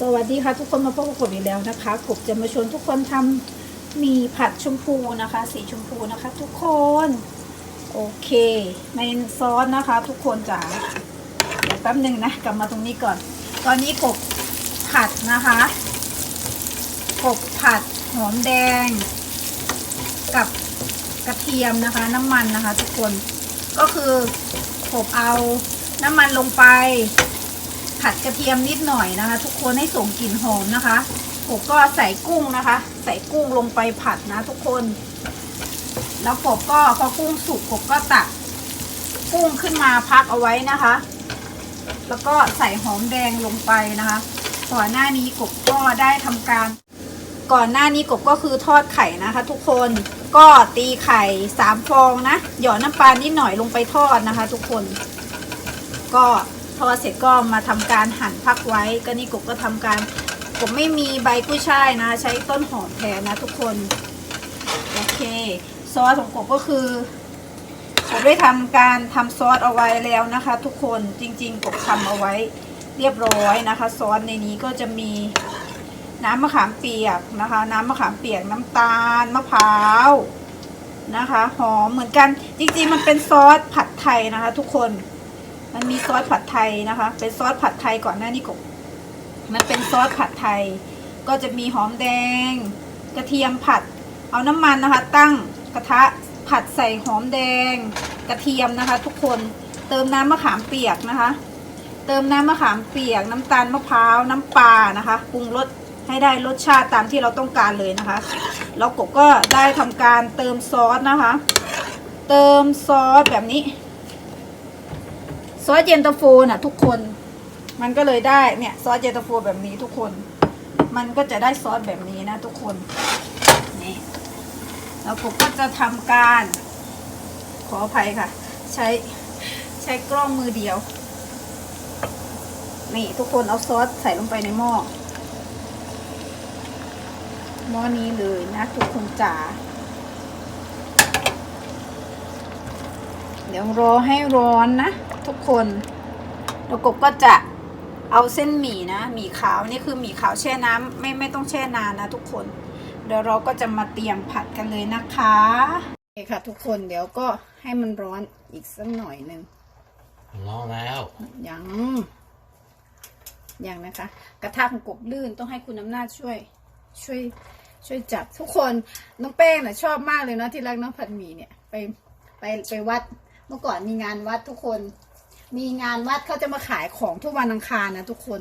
สวัสดีค่ะทุกคนมาพบกับกบอีกแล้วนะคะกบจะมาชวนทุกคนทำหมีผัดชมพูนะคะ สีชมพูนะคะ ทุกคน โอเคในซอสนะคะ ทุกคนจ๋าเดี๋ยวแป๊บหนึ่งนะกลับมาตรงนี้ก่อน ตอนนี้กบผัดนะคะกบผัดหอมแดง กับกระเทียมนะคะ น้ำมันนะคะ ทุกคนก็คือกบเอาน้ำมันลงไป ผัดกระเทียมนิดหน่อยนะคะ ทุกคนให้ส่งกลิ่นหอมนะคะผมก็ใส่กุ้งนะคะ ใส่กุ้งลงไปผัดนะ ทุกคน แล้วกบก็พอกุ้งสุกกบก็ตักกุ้งขึ้นมาพักเอาไว้นะคะ แล้วก็ใส่หอมแดงลงไปนะคะ ก่อนหน้านี้กบก็ได้ทำการ ก่อนหน้านี้กบก็คือทอดไข่นะคะ ทุกคนก็ตีไข่สามฟองนะหยอดน้ำปลานิดหน่อยลงไปทอดนะคะ ทุกคน ก็ ทอดเสร็จก็มาทำการหั่นพักไว้ ก็นี่กบก็ทำการผมไม่มีใบกุ้ยช่ายนะ ใช้ต้นหอมแทนนะทุกคน โอเค ซอสของกบก็คือผมได้ทำการทำซอสเอาไว้แล้วนะคะ ทุกคนจริง ๆ กบทำเอาไว้เรียบร้อยนะคะ ซอสในนี้ก็จะมีน้ำมะขามเปียกนะคะ น้ำมะขามเปียกน้ำตาลมะพร้าวนะคะหอมเหมือนกันจริงๆมันเป็นซอสผัดไทยนะคะ ทุกคน มันมีซอสผัดไทยนะคะ เป็นซอสผัดไทยก่อนหน้านี้กบมันเป็นซอสผัดไทย ก็จะมีหอมแดง กระเทียมผัด เอาน้ำมันนะคะ ตั้งกระทะผัดใส่หอมแดง กระเทียมนะคะ ทุกคนเติมน้ำมะขามเปียกนะคะ เติมน้ำมะขามเปียก น้ำตาลมะพร้าวน้ำปลานะคะปรุงรสให้ได้รสชาติตามที่เราต้องการเลยนะคะแล้วกบก็ได้ทำการเติมซอสนะคะ เติมซอสแบบนี้ ซอสเย็นตาโฟน่ะ ทุกคน มันก็เลยได้เนี่ยซอสเย็นตาโฟแบบนี้ทุกคน มันก็จะได้ซอสแบบนี้นะทุกคนนี่แล้วผมก็จะทำการ ขออภัยค่ะ ใช้ใช้กล้องมือเดียว นี่ทุกคนเอาซอสใส่ลงไปในหม้อหม้อนี้เลยนะทุกคนจ๋าเดี๋ยวรอให้ร้อนนะ ทุกคนแล้วกบก็จะเอาเส้นหมี่นะหมี่ขาวนี่คือหมี่ขาวแช่น้ำไม่ไม่ต้องแช่นานนะทุกคน เดี๋ยวเราก็จะมาเตรียมผัดกันเลยนะคะโอเคค่ะ ทุกคนเดี๋ยวก็ให้มันร้อนอีกสักหน่อยหนึ่งรอแล้วยังยังนะคะ กระทะของกบลื่นต้องให้คุณอำนาจช่วย ช่วย ช่วยจับทุกคนน้องเป้งน่ะชอบมากเลยเนาะที่รักน้องผัดหมี่เนี่ยไปไปไปวัดเมื่อก่อนมีงานวัดทุกคน มีงานวัดเขาจะมาขายของทุกวันอังคารนะทุกคน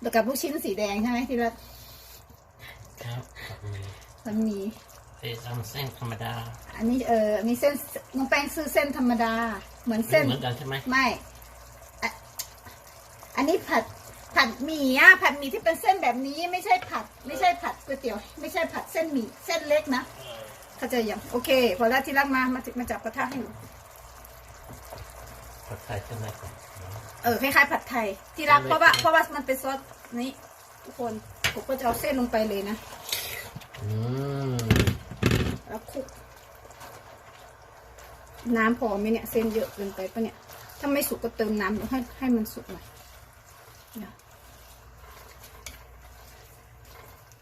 แล้วกับลูกชิ้นสีแดงใช่ไหมที่รักครับผัดหมีมันมีเส้นทำเส้นธรรมดา อันนี้เออมีเส้นน้องแป้งซื้อเส้นธรรมดา เหมือนเส้นเหมือนกันใช่ไหมไม่อะอันนี้ผัดผัดหมี่อะผัดหมี่ที่เป็นเส้นแบบนี้ไม่ใช่ผัด ไม่ใช่ผัดก๋วยเตี๋ยว ไม่ใช่ผัดเส้นหมี่เส้นเล็กนะเข้าใจยังโอเค พอแล้วที่รักมามามาจับกระทะให้หนู ผัดไทยเส้นไหนก่อนเออคล้ายๆผัดไทยที่รักเส้นเล็กเพราะว่าเพราะว่ามันเป็นซอสนี้ทุกคนผมก็จะเอาเส้นลงไปเลยนะอืมแล้วคลุก น้ำพอไหมเนี่ย เส้นเยอะเกินไปปะเนี่ย ถ้าไม่สุกก็เติมน้ำให้ให้มันสุกหน่อยเนี่ย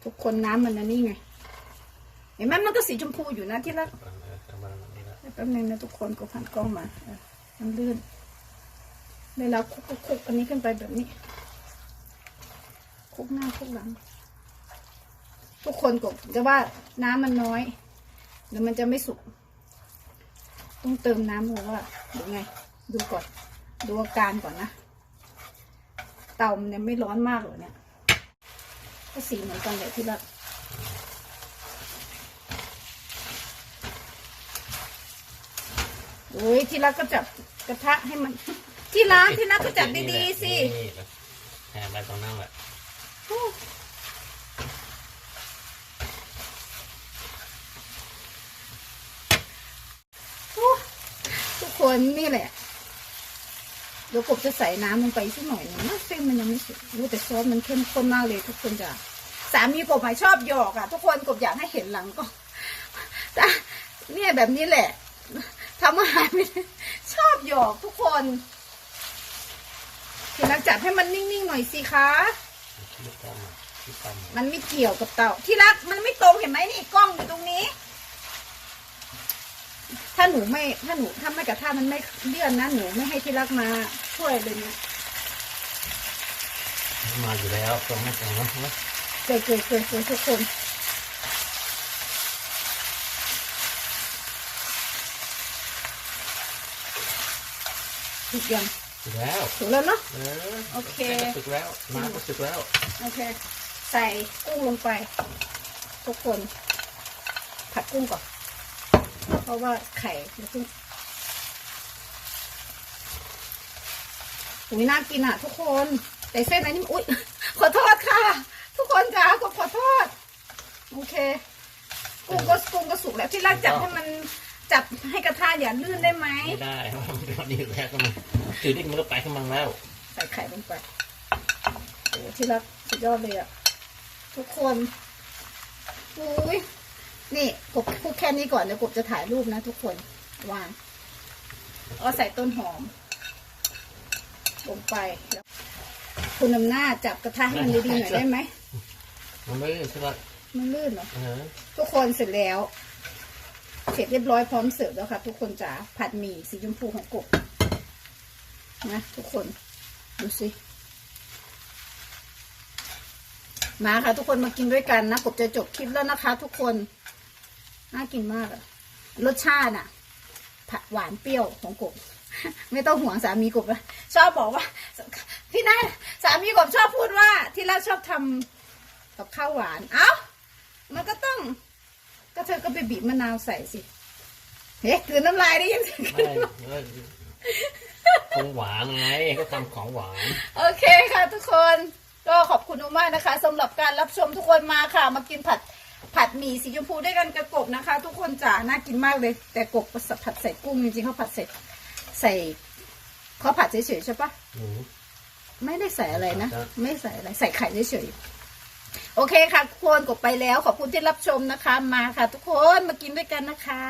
ทุกคนน้ำมันนะนี่ไง เห็นไหมมันก็สีชมพูอยู่นะที่รักประมาณประมาณนี้ละแป๊บนึงนะทุกคนก็ผ่านกล้องมาเออมันลื่น เวลาคลุกคุกอันนี้ขึ้นไปแบบนี้ คุกหน้าคุกหลัง ทุกคนก็จะว่าน้ำมันน้อยเดี๋ยวมันจะไม่สุก ต้องเติมน้ำหรือว่าหรือไง ดูก่อน ดูอาการก่อนนะ เตามันยังไม่ร้อนมากเลยเนี่ย ก็สีเหมือนกันเลยที่รักโอ้ยที่รักก็จับกระทะให้มัน ที่รักที่รักก็จับดีๆสินี่แหละแอบไปตรงนั้นแหละทุกคนนี่แหละเดี๋ยวกบจะใส่น้ำลงไปสักหน่อยหนึงนะเส้นมันยังไม่สุกรู้แต่ซอสมันเข้มข้นมากเลยทุกคนจ้ะสามีกบหมายชอบหยอกอะ ทุกคนกบอยากให้เห็นหลังก็แต่เนี่ยแบบนี้แหละทำอาหารไม่ได้ชอบหยอกทุกคน ทีนักจัดให้มันนิ่งๆหน่อยสิคะอที่ตั้มอะที่ตั้มอะมันไม่เกี่ยวกับเตาที่รักมันไม่ตรงเห็นไหมนี่กล้องอยู่ตรงนี้ ถ้าหนูไม่ถ้าหนูถ้าไม่กระทะมันไม่เลื่อนนะหนูไม่ให้ที่รักมาช่วยเลยเนี่ยมาอยู่แล้วตรงไม่ตรงนะเกิดเกิดเกิดเกิดทุกคนถูกยัง ถูกแล้วถูกแล้วเนาะ เออโอเคสึกแล้วมาก็สึกแล้วโอเค ใส่กุ้งลงไป ทุกคน ผัดกุ้งก่อน เพราะว่าไข่มันเพิ่งอุ้ยน่ากินอะ ทุกคน แต่เส้นอันนี้อุ้ยขอโทษค่ะ ทุกคนจ๋าขอขอโทษ โอเค กุ้งก็กุ้งก็สุกแล้วที่รักจับให้มัน จับให้กระทะอย่าลื่นได้ไหมไม่ได้เพราะมันเป็นดีแล้วก็มันถือที่มันก็ไปข้างมันแล้ว ใส่ไข่ลงไปโอ้ที่รักสุดยอดเลยอะทุกคนอุ้ยนี่กบพูดแค่นี้ก่อนเดี๋ยวกบจะถ่ายรูปนะทุกคนวางเอาใส่ต้นหอม ลงไปแล้วคุณนำหน้าจับกระทะให้มันดีๆหน่อยได้ไหมมันไม่ใช่ไหมมันลื่นเหรอเออทุกคนเสร็จแล้ว เสร็จเรียบร้อยพร้อมเสิร์ฟแล้วค่ะ ทุกคนจ๋าผัดหมี่สีชมพูของกบนะทุกคนดูสิมาค่ะ ทุกคนมากินด้วยกันนะกบจะจบคลิปแล้วนะคะ ทุกคนน่ากินมากอะรสชาติอะผัดหวานเปรี้ยวของกบ ไม่ต้องห่วงสามีกบนะชอบบอกว่า พี่นาสามีกบชอบพูดว่า ที่เราชอบทำกับข้าวหวาน เอ้ามันก็ต้อง ก็เธอก็ไปบีบมะนาวใส่สิเฮ้ยกลืนน้ำลายได้ยังไม่ไม่ของหวานไงก็ทำของหวาน โอเคค่ะทุกคนก็ขอบคุณมากๆนะคะสำหรับการรับชมทุกคนมาค่ะ มากินผัดผัดหมี่สีชมพูด้วยกันกับกบนะคะ ทุกคนจ๋าน่ากินมากเลย แต่กบผัดใส่กุ้งจริงๆเขาผัดใส่ใส่เขาผัดเฉยๆใช่ปะหนูไม่ได้ใส่อะไรนะครับไม่ใส่อะไรใส่ไข่เฉยๆ โอเคค่ะทุกคนกดไปแล้ว ขอบคุณที่รับชมนะคะ มาค่ะ ทุกคนมากินด้วยกันนะคะ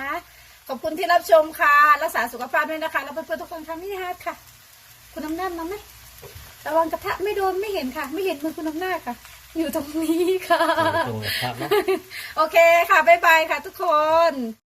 ขอบคุณที่รับชมค่ะ รักษาสุขภาพด้วยนะคะ แล้วเพื่อนๆทุกคนค่ะนี่ฮะค่ะ คุณน้ำหน้ามาไหมระวังกระทะไม่โดนไม่เห็นค่ะ ไม่เห็นมือคุณน้ำหน้าค่ะ อยู่ตรงนี้ค่ะ ตรงกับภาพเนาะโอเคค่ะบ๊ายบายค่ะ ทุกคน